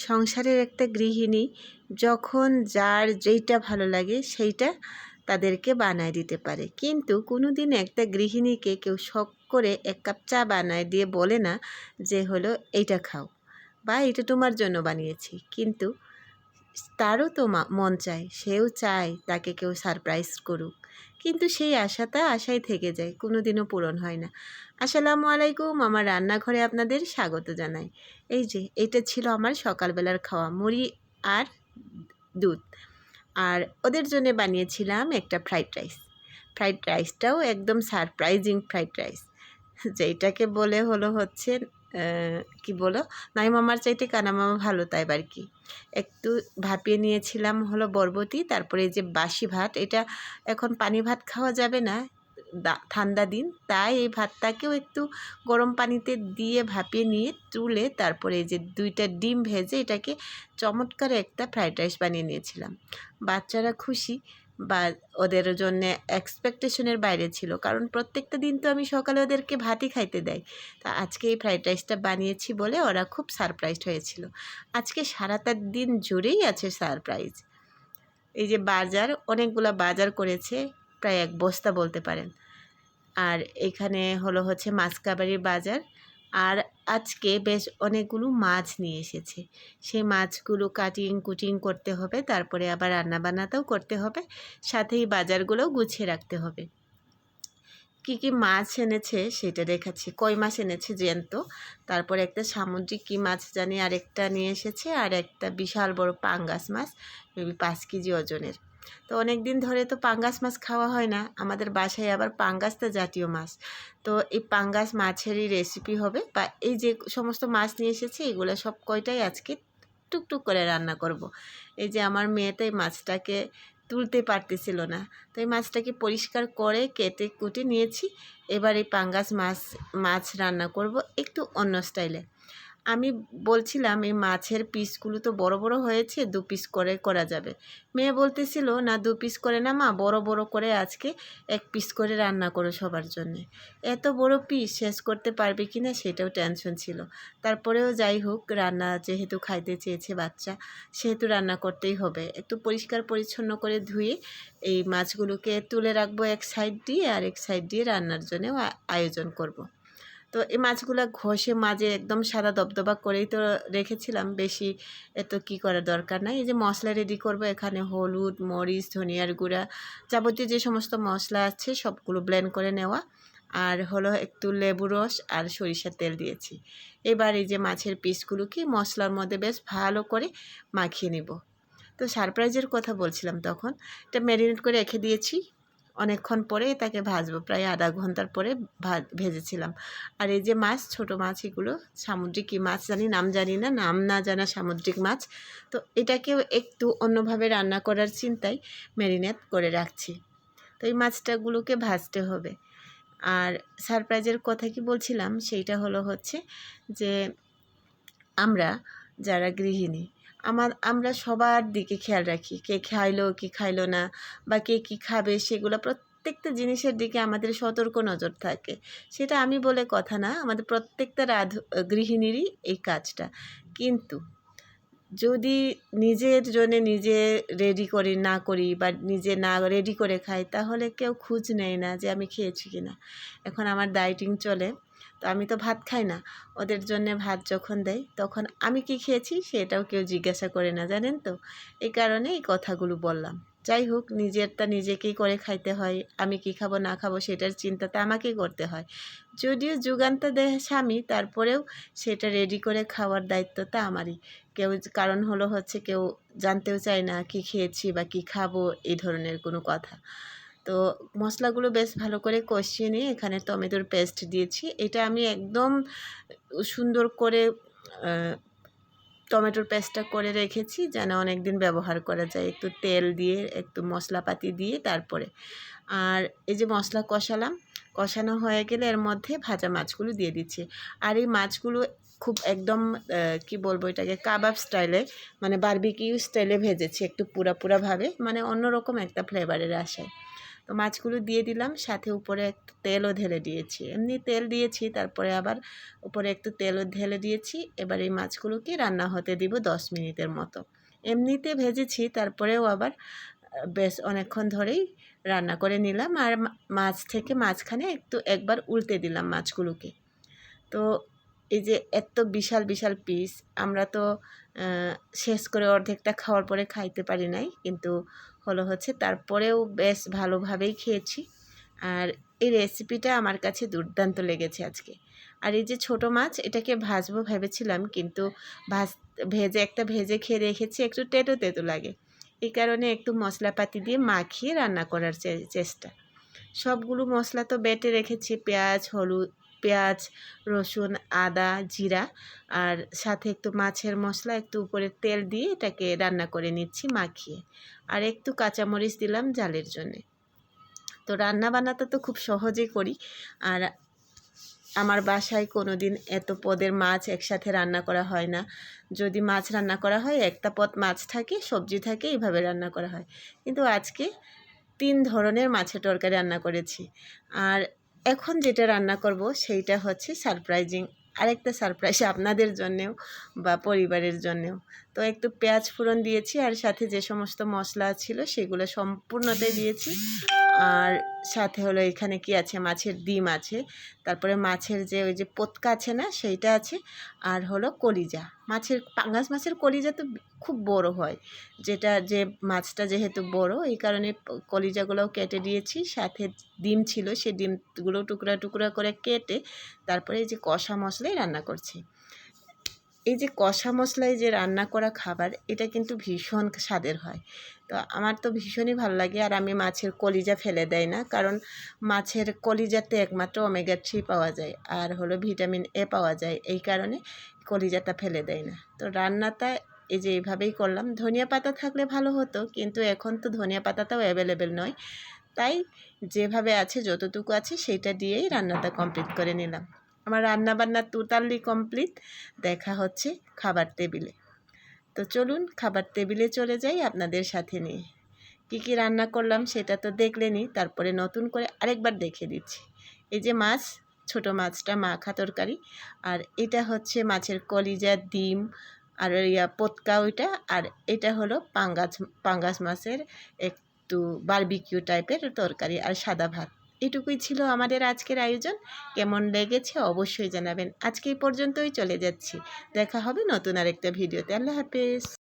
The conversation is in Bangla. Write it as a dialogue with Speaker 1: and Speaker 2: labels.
Speaker 1: সংসারের একটা গৃহিণী যখন যার যেইটা ভালো লাগে সেইটা তাদেরকে বানায় দিতে পারে। কিন্তু কোনো দিন একটা গৃহিণীকে কেউ শখ করে এক কাপ চা বানায় দিয়ে বলে না যে হলো এইটা খাও বা এটা তোমার জন্য বানিয়েছি। কিন্তু তারও তো মন চায়, সেও চায় তাকে কেউ সারপ্রাইজ করুক। কিন্তু সেই আশাটা আশাই থেকে যায় কোনো দিনও পূরণ হয় না। আসসালামু আলাইকুম। আমার রান্নাঘরে আপনাদের স্বাগত জানাই। এই যে, এটা ছিল আমার সকালবেলার খাওয়া, মুড়ি আর দুধ। আর ওদের জন্য বানিয়েছিলাম একটা ফ্রাইড রাইস ফ্রাইড রাইসটাও একদম সারপ্রাইজিং ফ্রাইড রাইস যেইটাকে বলে হলো হচ্ছে কি বলো? নাই মামার চাইতে কানা মামা ভালো তাই আর কি। একটু ভাপিয়ে নিয়েছিলাম হলো বরবটি, তারপরে যে বাসি ভাত, এটা এখন পানি ভাত খাওয়া যাবে না। ঠান্ডা দিন। তাই এই ভাতটাকেও একটু গরম পানিতে দিয়ে ভাপিয়ে নিয়ে তুলে তারপরে এই যে দুইটা ডিম ভেজে এটাকে চমৎকার একটা ফ্রাইড রাইস বানিয়ে নিয়েছিলাম। বাচ্চারা খুশি বা ওদের জন্য এক্সপেকটেশনের বাইরে ছিল, কারণ প্রত্যেকটা দিন তো আমি সকালে ওদেরকে ভাতই খাইতে দেয় তা আজকে এই ফ্রাইড রাইসটা বানিয়েছি বলে ওরা খুব সারপ্রাইজড হয়েছিল। আজকে সারাটা দিন জুড়েই আছে সারপ্রাইজ। এই যে বাজার, অনেকগুলো বাজার করেছে। প্রায় এক বস্তা বলতে পারেন। আর এখানে হলো হচ্ছে মাছকাবাড়ির বাজার। আর আজকে বেশ অনেকগুলো মাছ নিয়ে এসেছে। সেই মাছগুলো কাটিং কুটিং করতে হবে, তারপরে আবার রান্না বান্নাটাও করতে হবে, সাথেই বাজারগুলোও গুছিয়ে রাখতে হবে। কী কী মাছ এনেছে সেটা দেখাচ্ছি। কই মাছ এনেছে জ্যান্ত। তারপরে একটা সামুদ্রিক কী মাছ জানি আরেকটা নিয়ে এসেছে, আর একটা বিশাল বড় পাঙ্গাস মাছ, মেবি পাঁচ কেজি ওজনের। তো অনেক দিন ধরে তো পাঙ্গাস মাছ খাওয়া হয় না, আমাদের বাসায় আবার পাঙ্গাসটা জাতীয় মাছ। তো এই পাঙ্গাস মাছেরই রেসিপি হবে বা এই যে সমস্ত মাছ নিয়ে এসেছে, এগুলো সব কয়টাই আজকে টুকটুক করে রান্না করব। এই যে আমার এই মাছটাকে তুলতে পারতেছিল না, তো এই মাছটাকে পরিষ্কার করে কেটে কুটে নিয়েছি। এবার এই পাঙ্গাস মাছ মাছ রান্না করব একটু অন্য স্টাইলে আমি বলছিলাম, এই মাছের পিসগুলো তো বড় বড় হয়েছে, দু পিস করে করা যাবে। মেয়ে বলতেছিল, না, দু পিস করে না মা, বড় বড় করে আজকে এক পিস করে রান্না করো সবার জন্যে। এত বড় পিস শেষ করতে পারবে কি না সেটাও টেনশন ছিল। তারপরেও যাই হোক, রান্না যেহেতু খাইতে চেয়েছে বাচ্চা, সেহেতু রান্না করতেই হবে। একটু পরিষ্কার পরিচ্ছন্ন করে ধুয়ে এই মাছগুলোকে তুলে রাখব এক সাইড দিয়ে, আর এক সাইড দিয়ে রান্নার জন্যও আয়োজন করব। তো এই মাছগুলো ঘষে মাঝে একদম সাদা দবদবা করেই তো রেখেছিলাম। বেশি এত কি করার দরকার নাই। এই যে মশলা রেডি করব এখানে হলুদ, মরিচ, ধনিয়ার গুঁড়া যাবতীয় যে সমস্ত মশলা আছে সবগুলো ব্লেন্ড করে নেওয়া। আর হলো একটু লেবু রস আর সরিষার তেল দিয়েছি। এবার এই যে মাছের পিসগুলোকে মশলার মধ্যে বেশ ভালো করে মাখিয়ে নিব। তো সারপ্রাইজের কথা বলছিলাম তখন। এটা ম্যারিনেট করে রেখে দিয়েছি। অনেকক্ষণ পরে তাকে ভাজবো, প্রায় আধা ঘণ্টার পরে ভেজেছিলাম। আর এই যে মাছ, ছোট মাছ এগুলো, সামুদ্রিক কী মাছ জানি, নাম জানি না, নাম না জানা সামুদ্রিক মাছ। তো এটাকেও একটু অন্যভাবে রান্না করার চিন্তায় ম্যারিনেট করে রাখছি। তো এই মাছটাগুলোকে ভাজতে হবে। আর সারপ্রাইজের কথা কি বলছিলাম, সেইটা হলো হচ্ছে যে আমরা যারা গৃহিণী আমার, আমরা সবার দিকে খেয়াল রাখি। কে খাইলো, কি খাইলো না, বা কে কী খাবে, সেগুলো প্রত্যেকটা জিনিসের দিকে আমাদের সতর্ক নজর থাকে। সেটা আমি বলে কথা না, আমাদের প্রত্যেকটা রাধ, গৃহিণীরই এই কাজটা। কিন্তু যদি নিজের জন্যে নিজে রেডি করি, না করি বা নিজে না রেডি করে খাই, তাহলে কেউ খুঁজ নেয় না যে আমি খেয়েছি কি না এখন আমার ডায়েটিং চলে, তো আমি তো ভাত খাই না। ওদের জন্য ভাত যখন দেয়, তখন আমি কি খেয়েছি সেটাও কেউ জিজ্ঞাসা করে না, জানেন তো? এই কারণে এই কথাগুলো বললাম। যাই হোক, নিজেরটা নিজেকেই করে খাইতে হয়। আমি কি খাব, না খাব সেটার চিন্তাটা আমাকেই করতে হয়। যদিও যুগান্ত দেয় স্বামী, তারপরেও সেটা রেডি করে খাওয়ার দায়িত্বটা আমারই। কেউ কারণ হলো হচ্ছে কেউ জানতেও চায় না কি খেয়েছি বা কি খাব, এই ধরনের কোনো কথা। তো মশলাগুলো বেশ ভালো করে কষিয়ে নিয়ে এখানে টমেটোর পেস্ট দিয়েছি। এটা আমি একদম সুন্দর করে টমেটোর পেস্টটা করে রেখেছি যেন অনেক দিন ব্যবহার করা যায়। একটু তেল দিয়ে, একটু মশলাপাতি দিয়ে তারপরে। আর এই যে মশলা কষালাম, কষানো হয়ে গেলে এর মধ্যে ভাজা মাছগুলো দিয়ে দিচ্ছি। আর এই মাছগুলো খুব একদম কি বলব এটাকে, কাবাব স্টাইলে মানে বারবিকিউ স্টাইলে ভেজেছি একটু পুরা পুরাভাবে মানে অন্যরকম একটা ফ্লেভারের আশায়। তো মাছগুলো দিয়ে দিলাম, সাথে উপরে একটু তেলও ঢেলে দিয়েছি। এমনি তেল দিয়েছি, তারপরে আবার উপরে একটু তেলও ঢেলে দিয়েছি। এবার এই মাছগুলোকে রান্না হতে দিব দশ মিনিটের মতো। এমনিতে ভেজেছি, তারপরেও আবার বেশ অনেকক্ষণ ধরেই রান্না করে নিলাম। আর মাছ থেকে মাঝখানে একটু একবার উল্টে দিলাম মাছগুলোকে। তো এই যে এত বিশাল বিশাল পিস আমরা তো শেষ করে অর্ধেকটা খাওয়ার পরে খাইতে পারি নাই। কিন্তু হলো হচ্ছে। তারপরেও বেশ ভালোভাবেই খেয়েছি। আর এই রেসিপিটা আমার কাছে দুর্দান্ত লেগেছে আজকে। আর এই যে ছোট মাছ, এটাকে ভাজবো ভেবেছিলাম, কিন্তু ভাজ, ভেজে, একটা ভেজে খেয়ে রেখেছি, একটু তেতো তেতো লাগে। এই কারণে একটু মশলাপাতি দিয়ে মাখিয়ে রান্না করার চেষ্টা। সবগুলো মশলা তো বেটে রেখেছি, পেঁয়াজ, হলুদ পেঁয়াজ, রসুন, আদা, জিরা আর সাথে একটু মাছের মশলা একটু উপরে তেল দিয়ে এটাকে রান্না করে নিচ্ছি মাখিয়ে। আর একটু কাঁচামরিচ দিলাম জালের জন্যে। তো রান্না বান্নাটা তো খুব সহজেই করি। আর আমার বাসায় কোনো দিন এত পদের মাছ একসাথে রান্না করা হয় না। যদি মাছ রান্না করা হয়, একটা পদ মাছ থাকে, সবজি থাকে, এইভাবে রান্না করা হয়। কিন্তু আজকে তিন ধরনের মাছের তরকারি রান্না করেছি। আর এখন যেটা রান্না করব সেইটা হচ্ছে সারপ্রাইজিং আরেকটা সারপ্রাইজ আপনাদের জন্যেও বা পরিবারের জন্যেও। তো একটু পেঁয়াজ ফোড়ন দিয়েছি আর সাথে যে সমস্ত মশলা ছিল সেগুলো সম্পূর্ণটাই দিয়েছি। আর সাথে হলো এখানে কি আছে? মাছের ডিম আছে। তারপরে মাছের যে ওই যে পটকা আছে না, সেইটা আছে। আর হলো কলিজা। মাছের পাঙ্গাস মাছের কলিজা তো খুব বড় হয়। যেটা যে মাছটা যেহেতু বড়, এই কারণে কলিজাগুলোও কেটে দিয়েছি। সাথে ডিম ছিল সেই ডিমগুলো টুকরা টুকরা করে কেটে তারপরে এই যে কষা মশলাই রান্না করছি। এই যে কষা মশলায় যে রান্না করা খাবার, এটা কিন্তু ভীষণ স্বাদের হয়। তো আমার তো ভীষণই ভালো লাগে আর আমি মাছের কলিজা ফেলে দেয় না, কারণ মাছের কলিজাতে একমাত্র ওমেগা থ্রি পাওয়া যায় আর হলো ভিটামিন এ পাওয়া যায়, এই কারণে কলিজাটা ফেলে দেয় না। তো রান্নাটা এই যে এইভাবেই করলাম। ধনিয়া পাতা থাকলে ভালো হতো, কিন্তু এখন তো ধনিয়া পাতাটাও অ্যাভেলেবেল নয়। তাই যেভাবে আছে, যতটুকু আছে সেইটা দিয়েই রান্নাটা কমপ্লিট করে নিলাম। আমার রান্না বান্না টোটালি কমপ্লিট দেখা হচ্ছে খাবার টেবিলে তো চলুন খাবার টেবিলে চলে যাই আপনাদের সাথে নিয়ে। কী কী রান্না করলাম সেটা তো দেখলেনই, তারপরে নতুন করে আরেকবার দেখে দিচ্ছি এই যে মাছ, ছোট মাছটা মাখা তরকারি, আর এটা হচ্ছে মাছের কলিজা, ডিম, আর ইয়া পটকা ওইটা, আর এটা হলো পাঙ্গাস পাঙ্গাস মাছের একটু বারবিকিউ টাইপের তরকারি, আর সাদা ভাত। এটুকুই ছিল আমাদের আজকের আয়োজন। কেমন লেগেছে অবশ্যই জানাবেন। আজকে এই পর্যন্তই চলে যাচ্ছি। দেখা হবে নতুন আরেকটা ভিডিওতে। আল্লাহ হাফেজ।